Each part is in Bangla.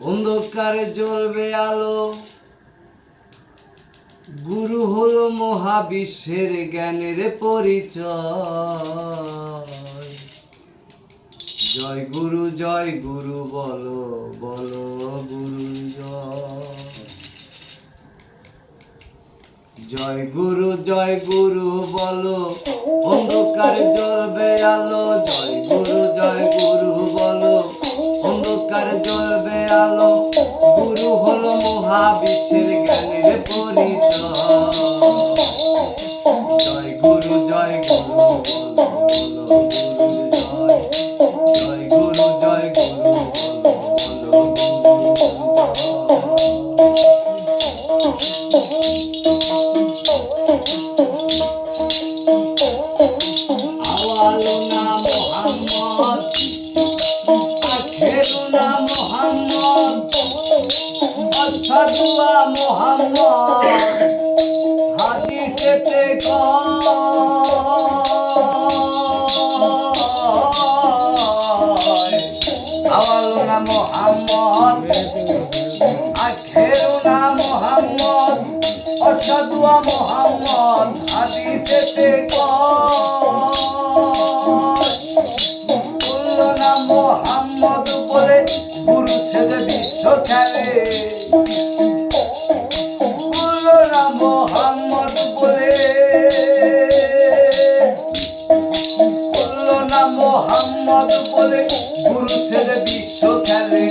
অন্ধকারে জ্বলবে আলো। গুরু হলো মহাবিশ্বের জ্ঞানের পরিচয়। জয় গুরু জয় গুরু, বলো বলো, গুরু, জয়। গুরু জয় গুরু, বলো, অন্ধকারে জ্বলবে আলো। জয় গুরু জয় গুরু মহাবিশ্বের জ্ঞানের পরিচয় জয় গুরু জয় গুরু জয় গুরু জয় গুরু। আওয়ালো না মোহাম্মদ আখেরু না আসাদুয়া মোহাম্মদ হাদিসেতে কয়, আওয়ালো না মোহাম্মদ, আখেরু না মোহাম্মদ অসাদুয়া মোহাম্মদ হাদিসেতে কয় বলল না মোহাম্মদ বলে গুরু সেজে বিশ্ব খেলে। বলে, গুরু সেজে বিশ্ব খেলে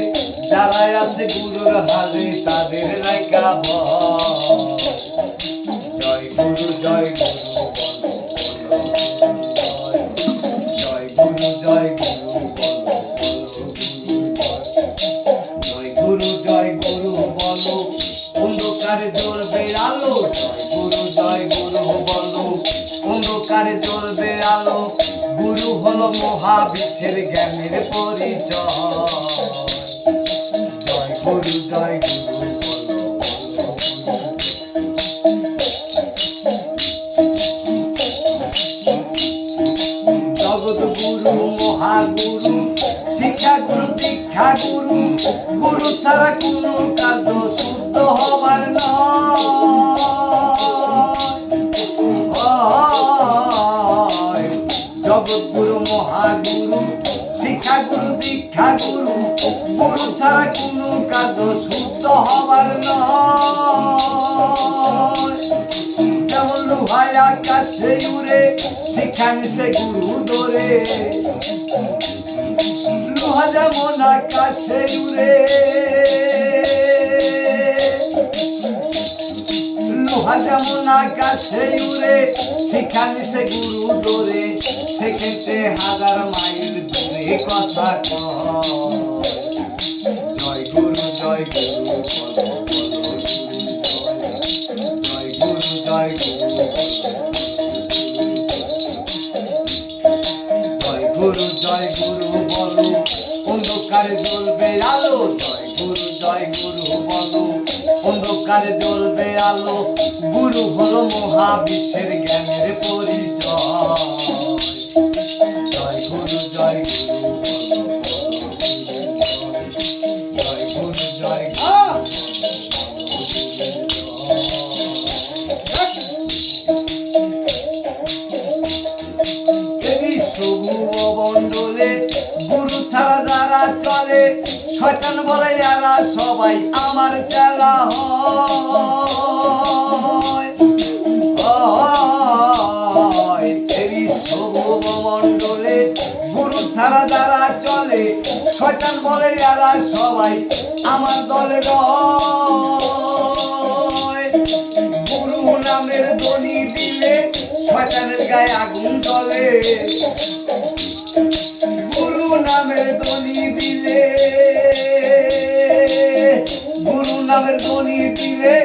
আছে গুরুর হালে, তাদের নায়িকা জয় গুরু জয় গুরু জয় গুরু জয় গুরু জয় গুরু বলো, অন্ধকারে জ্বলবে আলো আলো গুরু হলো মহাবিশ্বের জ্ঞানের পরিচয়। জয় গুরু মহাগুরু শিক্ষা গুরু দীক্ষা গুরু গুরু ছাড়া কোনো জগৎ গুরু মহাগুরু শিক্ষা গুরু দীক্ষা গুরু গুরু ছাড়া কোনো কার্য শুদ্ধ হবার যেমন লোহায় আকাশে উড়ে, সেখানে সে গুরু ধরে। লোহা যেমন আকাশে উড়ে, লোহা যেমন আকাশে উড়ে, সেখানে সে গুরু ধরে। হাজার মাইল দূরে কথা জয় গুরু জয় গুরু বলো গুরু জয় জয় গুরু জয় গুরু জয় গুরু বলো। অন্ধকারে জ্বলবে আলো। জয় গুরু জয় গুরু বলো। অন্ধকারে জ্বলবে আলো। গুরু হলো মহাবিশ্বের জ্ঞানের পরিচয় শয়তান বলে, এরা সবাই আমার চেলা হয়। মণ্ডলে গুরু ছাড়া যারা চলে, শয়তান বলে, এরা সবাই আমার দলে গুরু নামের ধ্বনি দিলে শয়তানের গায়ে আগুন জ্বলে। নামের ধ্বনি দিলে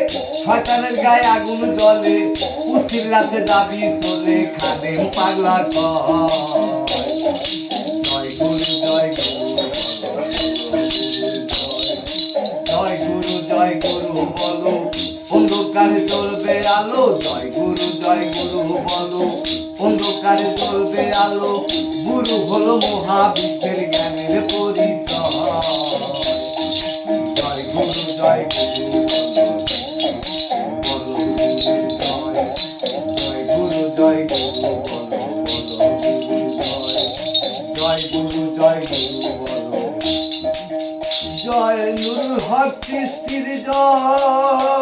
শয়তানের গায়ে আগুন জ্বলে উসিল্লাতে যাবি চলে খাদেম পাগলা জয় গুরু জয় গুরু জয় গুরু জয় গুরু, বলো, অন্ধকারে চলবে আলো। জয় গুরু জয় গুরু, বলো, অন্ধকারে চলবে আলো। গুরু হলো মহাবিশ্বের জ্ঞানের জয় গুরু জয় নুরুল হক চিস্তির জয়।